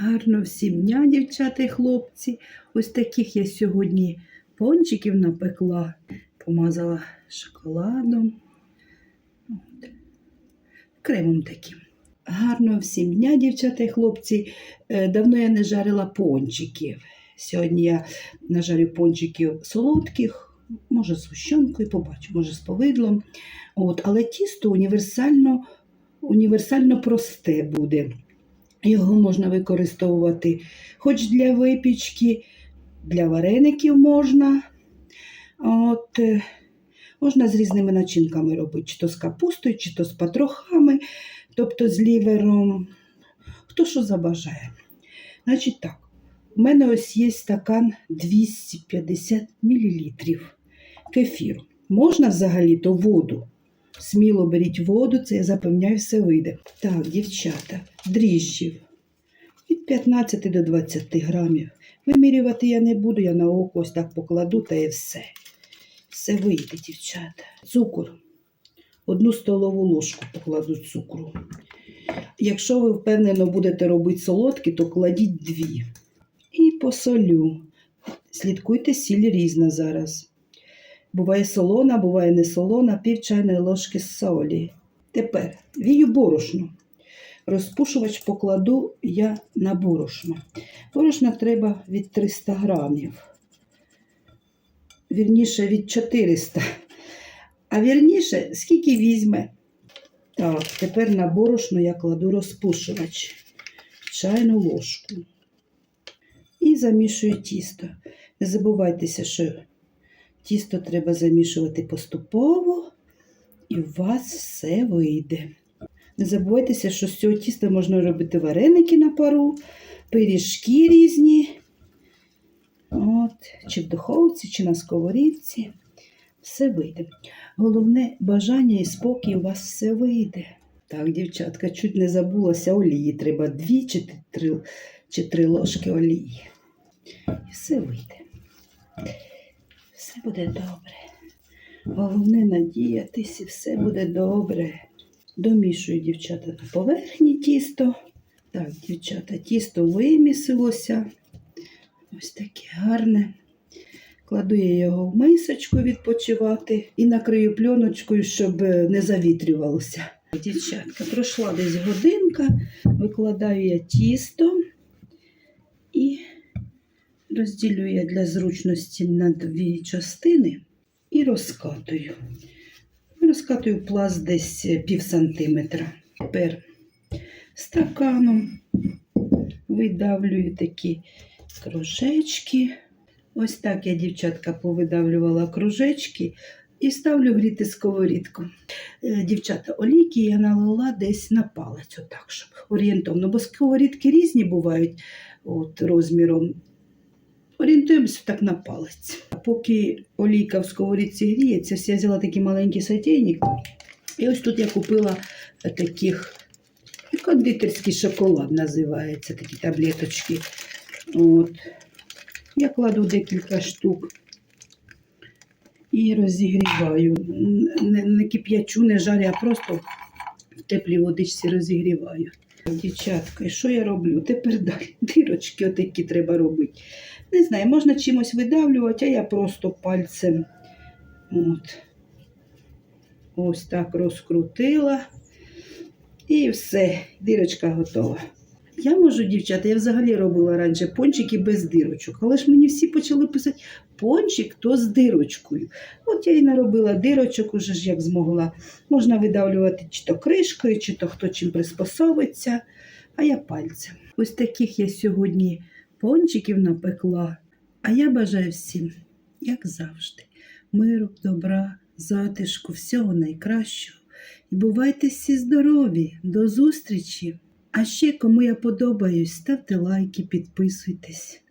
Гарно всім дня, дівчата і хлопці. Ось таких я сьогодні пончиків напекла, помазала шоколадом. Кремом таким. Гарно всім дня, дівчата і хлопці. Е, Давно я не жарила пончиків. Сьогодні я нажарю пончиків солодких, може з гущенкою, побачу, може з повидлом. От, але тісто універсально, універсально просте буде. Його можна використовувати хоч для випічки, для вареників можна. От, е, можна з різними начинками робити, чи то з капустою, чи то з патрохами, тобто з лівером. Хто що забажає. Значить так, у мене ось є стакан 250 мл кефіру. Можна взагалі-то воду. Сміло беріть воду, це я запевняю, все вийде. Так, дівчата, дріжджів від 15 до 20 грамів. Вимірювати я не буду, я на око ось так покладу та і все. Все вийде, дівчата. Цукор. Одну столову ложку покладу цукру. Якщо ви впевнено будете робити солодкі, то кладіть дві. І посолю. Слідкуйте, сіль різна зараз. Буває солона, буває не солона, пів чайної ложки солі. Тепер вію борошно. Розпушувач покладу я на борошно. Борошна треба від 300 грамів. Вірніше від 400. А вірніше, скільки візьме. Так, тепер на борошно я кладу розпушувач. Чайну ложку. І замішую тісто. Не забувайтеся, що Тісто треба замішувати поступово, і у вас все вийде. Не забувайтеся, що з цього тіста можна робити вареники на пару, пиріжки різні. От, Чи в духовці, чи на сковорідці. Все вийде. Головне бажання і спокій у вас все вийде. Так, дівчатка, чуть не забулася олії. Треба дві чи три, чи три ложки олії. І все вийде. Все буде добре. Головне надіятись, і все буде добре. Домішую, дівчата, на поверхні тісто. Так, дівчата, тісто вимісилося. Ось таке гарне. Кладу я його в мисочку відпочивати і накрию пленочкою, щоб не завітрювалося. Дівчатка, пройшла десь годинка, викладаю я тісто розділю я для зручності на дві частини і розкатую. Розкатую пласт десь пів сантиметра. Тепер стаканом видавлюю такі кружечки. Ось так я, дівчатка, повидавлювала кружечки і ставлю гріти сковорідку. Е, Дівчата, олійки я налила десь на палець, отак, щоб орієнтовно, бо сковорідки різні бувають от, розміром. Орієнтуємося так на палець. Поки олійка в сковорідці гріється, я взяла такий маленький сотейник. І ось тут я купила таких кондитерський шоколад називається, такі таблеточки. От. Я кладу декілька штук і розігріваю. Не, не кип'ячу, не жарю, а просто в теплій водичці розігріваю. Дівчатка, і що я роблю? Тепер далі дирочки отакі треба робити. Не знаю, можна чимось видавлювати, а я просто пальцем от, ось так розкрутила. І все, дирочка готова. Я можу, дівчата, я взагалі робила раніше пончики без дирочок, але ж мені всі почали писати пончик то з дирочкою. От я і наробила дирочок, уже ж як змогла. Можна видавлювати чи то кришкою, чи то хто чим приспособиться, а я пальцем. Ось таких я сьогодні пончиків напекла. А я бажаю всім, як завжди, миру, добра, затишку, всього найкращого. І бувайте всі здорові, до зустрічі! А ще кому я подобаюсь, ставте лайки, підписуйтесь.